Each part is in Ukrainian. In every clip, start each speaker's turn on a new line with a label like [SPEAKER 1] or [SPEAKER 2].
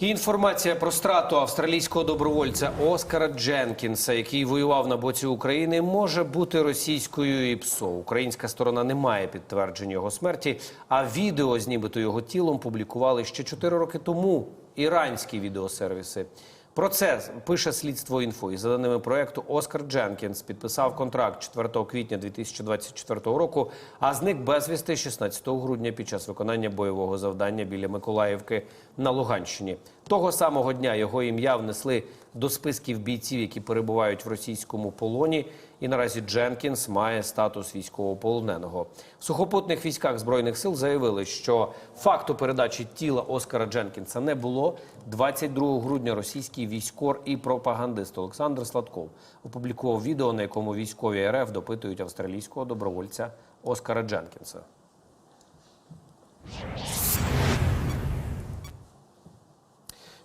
[SPEAKER 1] Інформація про страту австралійського добровольця Оскара Дженкінса, який воював на боці України, може бути російською і ПСО. Українська сторона не має підтвердження його смерті. А відео з нібито його тілом публікували ще 4 роки тому іранські відеосервіси. Про це пише слідство інфо. І за даними проекту, Оскар Дженкінс підписав контракт 4 квітня 2024 року, а зник безвісти 16 грудня під час виконання бойового завдання біля Миколаївки на Луганщині. Того самого дня його ім'я внесли до списків бійців, які перебувають в російському полоні. І наразі Дженкінс має статус військовополоненого. В сухопутних військах збройних сил заявили, що факту передачі тіла Оскара Дженкінса не було. 22 грудня російський військор і пропагандист Олександр Сладков опублікував відео, на якому військові РФ допитують австралійського добровольця Оскара Дженкінса.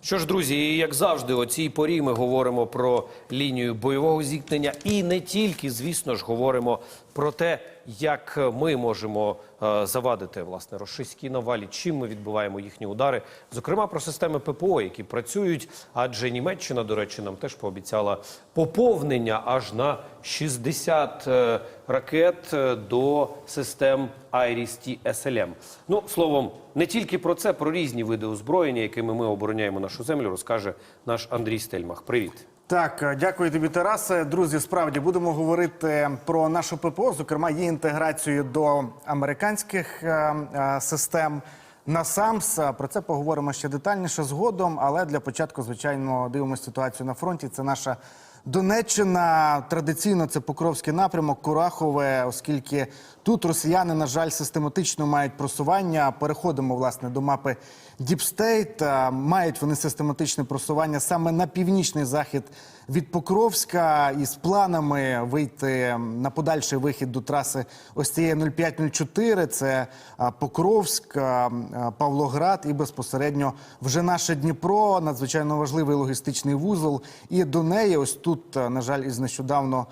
[SPEAKER 1] Що ж, друзі, і як завжди, о цій порі ми говоримо про лінію бойового зіткнення. І не тільки, звісно ж, говоримо про те, як ми можемо е, завадити власне російській навалі, чим ми відбиваємо їхні удари, зокрема про системи ППО, які працюють. Адже Німеччина, до речі, нам теж пообіцяла поповнення аж на 60 е, ракет е, до систем IRIS-T SLM. Ну словом, не тільки про це, про різні види озброєння, якими ми обороняємо нашу землю, розкаже наш Андрій Стельмах. Привіт.
[SPEAKER 2] Так, е, дякую тобі, Тарасе. Друзі, справді будемо говорити про нашу ППО, зокрема, її інтеграцію до американських е, е, систем. НАСАМС про це поговоримо ще детальніше згодом. Але для початку, звичайно, дивимося ситуацію на фронті. Це наша Донеччина. Традиційно це Покровський напрямок, Курахове, оскільки тут росіяни, на жаль, систематично мають просування. Переходимо власне до мапи Діпстейт. Мають вони систематичне просування саме на північний захід від Покровська із планами вийти на подальший вихід до траси ось цієї 0504. Це а, Покровськ, а, а, Павлоград і безпосередньо вже наше Дніпро, надзвичайно важливий логістичний вузол. І до неї, ось тут, а, на жаль, із нещодавно.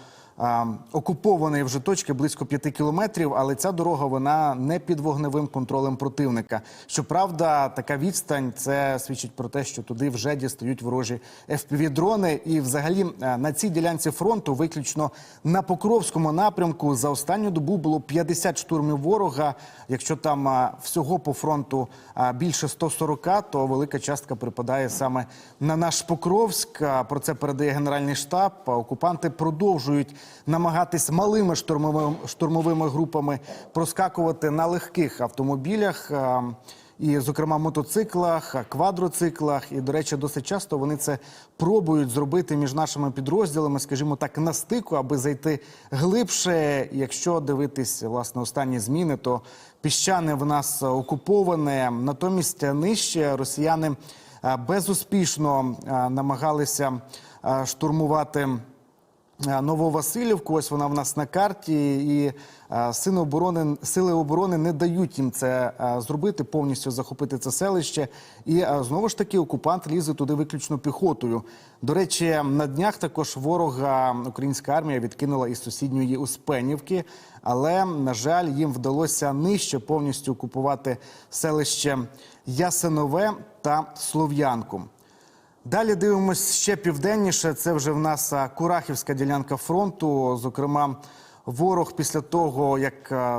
[SPEAKER 2] Окупованої вже точки близько 5 кілометрів, але ця дорога вона не під вогневим контролем противника. Щоправда, така відстань це свідчить про те, що туди вже дістають ворожі FPV-дрони. І, взагалі, е, на цій ділянці фронту, виключно на Покровському напрямку, за останню добу було 50 штурмів ворога. Якщо там всього по фронту а, більше 140, то велика частка припадає саме на наш Покровськ. Про це передає Генеральний штаб. Окупанти продовжують намагатись малими штурмовими, штурмовими групами проскакувати на легких автомобілях. і, зокрема, мотоциклах, квадроциклах. І, до речі, досить часто вони це пробують зробити між нашими підрозділами, скажімо так, на стику, аби зайти глибше. Якщо дивитись власне останні зміни, то піщане в нас окуповане. Натомість нижче росіяни е, безуспішно е, намагалися е, штурмувати. Е, Нововасилівку. Ось вона в нас на карті, і е, сили оборони, сили оборони не дають їм це е, зробити, повністю захопити це селище. І знову ж таки окупант лізе туди виключно піхотою. До речі, на днях також ворога українська армія відкинула із сусідньої Успенівки, але на жаль, їм вдалося нижче повністю окупувати селище Ясинове та Слов'янку. Далі дивимося ще південніше. Це вже в нас Курахівська ділянка фронту. Зокрема, ворог після того, як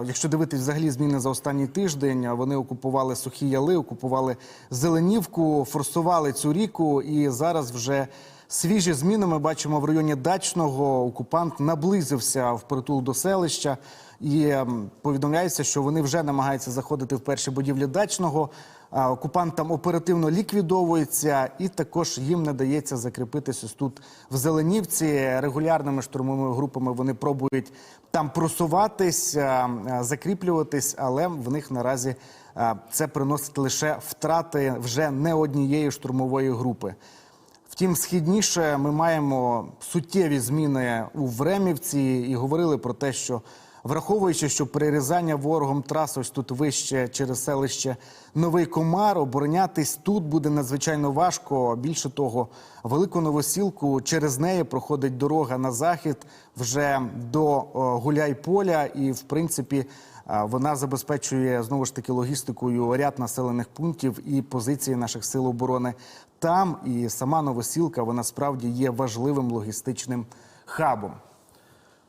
[SPEAKER 2] якщо дивитись взагалі зміни за останній тиждень, вони окупували сухі яли, окупували Зеленівку, форсували цю ріку, і зараз вже. Свіжі зміни ми бачимо в районі дачного. Окупант наблизився впритул до селища і ем, повідомляється, що вони вже намагаються заходити в перші будівлі дачного. Окупант там оперативно ліквідовується, і також їм не дається закріпитися тут в Зеленівці. Регулярними штурмовими групами вони пробують там просуватись, а, а, закріплюватись, але в них наразі це приносить лише втрати вже не однієї штурмової групи. Втім, східніше ми маємо суттєві зміни у Времівці і говорили про те, що враховуючи, що перерізання ворогом трас ось тут вище через селище Новий Комар, оборонятись тут буде надзвичайно важко. Більше того, велику новосілку через неї проходить дорога на захід вже до Гуляйполя, і в принципі Вона забезпечує знову ж таки логістикою ряд населених пунктів і позиції наших сил оборони там. І сама Новосілка вона справді є важливим логістичним хабом.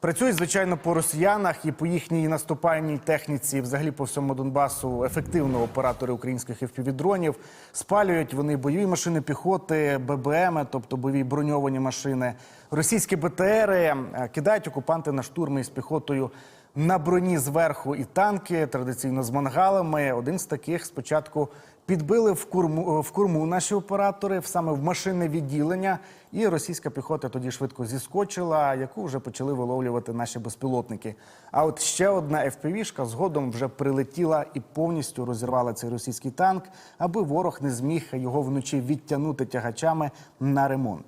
[SPEAKER 2] Працюють, звичайно, по росіянах і по їхній наступальній техніці, взагалі по всьому Донбасу, ефективно оператори українських FPV-дронів. Спалюють вони бойові машини піхоти, ББМ, тобто бойові броньовані машини. Російські БТРи е, кидають окупанти на штурми із піхотою на броні зверху і танки, традиційно з мангалами. Один з таких спочатку підбили в курму, в курму наші оператори, саме в машинне відділення, і російська піхота тоді швидко зіскочила, яку вже почали виловлювати наші безпілотники. А от ще одна FPV-шка згодом вже прилетіла і повністю розірвала цей російський танк, аби ворог не зміг його вночі відтягнути тягачами на ремонт.